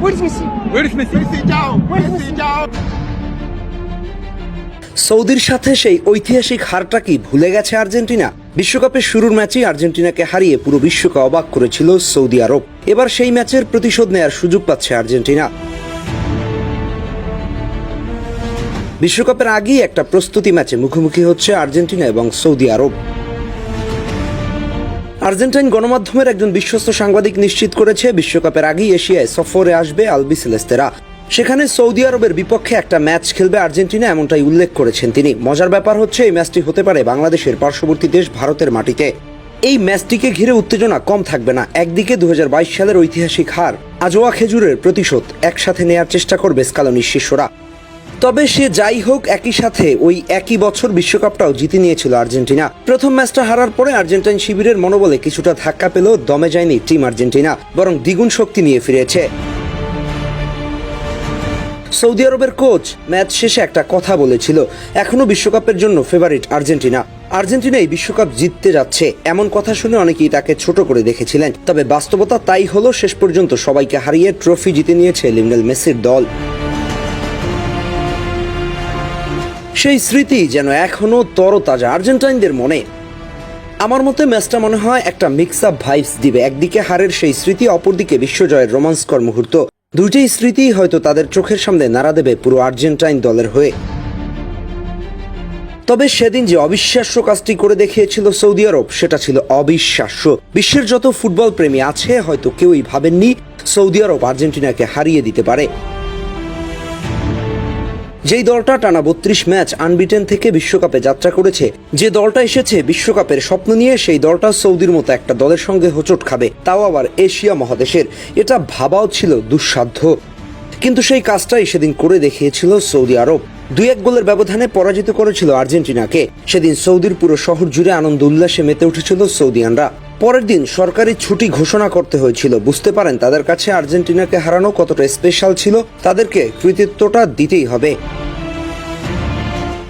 Where's Messi? Where is Messi? Messi down. Messi down. সৌদির সাথে সেই ঐতিহাসিক হারটা কি ভুলে গেছে আর্জেন্টিনা বিশ্বকাপের শুরুর ম্যাচেই আর্জেন্টিনাকে হারিয়ে পুরো বিশ্বকে অবাক করেছিল সৌদি আরব এবার সেই ম্যাচের প্রতিশোধ নেয়ার সুযোগ পাচ্ছে আর্জেন্টিনা বিশ্বকাপের আগেই একটা প্রস্তুতি ম্যাচে মুখোমুখি হচ্ছে আর্জেন্টিনা এবং সৌদি আরব আর্জেন্টাইন গণমাধ্যমের একজন বিশ্বস্ত সাংবাদিক নিশ্চিত করেছে, বিশ্বকাপের আগেই এশিয়ায় সফরে আসবে আলবি সেলেস্তেরা। সেখানে সৌদি আরবের বিপক্ষে একটা ম্যাচ খেলবে আর্জেন্টিনা, এমনটাই উল্লেখ করেছেন তিনি। মজার ব্যাপার হচ্ছে, এই ম্যাচটি হতে পারে বাংলাদেশের পার্শ্ববর্তী দেশ ভারতের মাটিতে। এই ম্যাচটিকে ঘিরে উত্তেজনা কম থাকবে না। একদিকে দু হাজার বাইশ সালের ঐতিহাসিক হার, আজোয়া খেজুরের প্রতিশোধ একসাথে নেয়ার চেষ্টা করবে স্কালনির শিষ্যরা। তবে সে যাই হোক, একই সাথে ওই একই বছর বিশ্বকাপটাও জিতে নিয়েছিল আর্জেন্টিনা। প্রথম ম্যাচটা হারার পরে আর্জেন্টাইন শিবিরের মনোবলে কিছুটা ধাক্কা পেলেও দমে যায়নি টিম আর্জেন্টিনা, বরং দ্বিগুণ শক্তি নিয়ে ফিরেছে। সৌদি আরবের কোচ ম্যাচ শেষে একটা কথা বলেছিল, এখনও বিশ্বকাপের জন্য ফেভারিট আর্জেন্টিনা। আর্জেন্টিনা এই বিশ্বকাপ জিততে যাচ্ছে, এমন কথা শুনে অনেকেই তাকে ছোট করে দেখেছিলেন। তবে বাস্তবতা তাই হলো, শেষ পর্যন্ত সবাইকে হারিয়ে ট্রফি জিতে নিয়েছে লিওনেল মেসির দল। সেই স্মৃতি যেন এখনও তরতাজা আর্জেন্টাইনদের মনে। আমার মতে ম্যাচটা মনে হয় একটা মিক্স আপ ভাইবস দিবে। একদিকে হারের সেই স্মৃতি, অপরদিকে বিশ্বজয়ের রোমাঞ্চকর মুহূর্ত। দুইটাই স্মৃতি হয়তো তাদের চোখের সামনে নাড়া দেবে পুরো আর্জেন্টাইন দলের হয়ে। তবে সেদিন যে অবিশ্বাস্য কাজটি করে দেখিয়েছিল সৌদি আরব, সেটা ছিল অবিশ্বাস্য। বিশ্বের যত ফুটবল প্রেমী আছে, হয়তো কেউই ভাবেননি সৌদি আরব আর্জেন্টিনাকে হারিয়ে দিতে পারে। যেই দলটা টানা বত্রিশ ম্যাচ আনবিটেন থেকে বিশ্বকাপে যাত্রা করেছে, যে দলটা এসেছে বিশ্বকাপের স্বপ্ন নিয়ে, সেই দলটা সৌদির মতো একটা দলের সঙ্গে হোঁচট খাবে, তাও আবার এশিয়া মহাদেশের। এটা ভাবাও ছিল দুঃসাধ্য। কিন্তু সেই কাজটাই সেদিন করে দেখিয়েছিল সৌদি আরব। দুই এক গোলের ব্যবধানে পরাজিত করেছিল আর্জেন্টিনাকে। সেদিন সৌদির পুরো শহর জুড়ে আনন্দ উল্লাসে মেতে উঠেছিল সৌদিয়ানরা। পরের দিন সরকারি ছুটি ঘোষণা করতে হয়েছিল। বুঝতে পারেন, তাদের কাছে আর্জেন্টিনাকে হারানো কতটা স্পেশাল ছিল, তাদেরকে কৃতিত্বটা দিতেই হবে।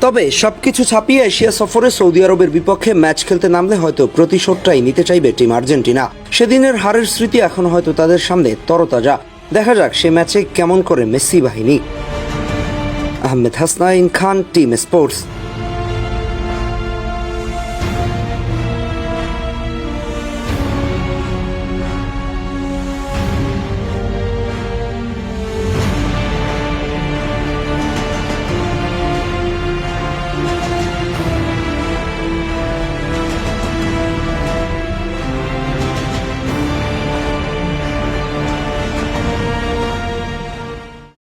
তবে সবকিছু ছাপিয়ে এশিয়া সফরে সৌদি আরবের বিপক্ষে ম্যাচ খেলতে নামলে হয়তো প্রতিশোধটাই নিতে চাইবে টিম আর্জেন্টিনা। সেদিনের হারের স্মৃতি এখন হয়তো তাদের সামনে তরতাজা। দেখা যাক সে ম্যাচে কেমন করে মেসি বাহিনী। Ahmed Hasnain Khan, team sports.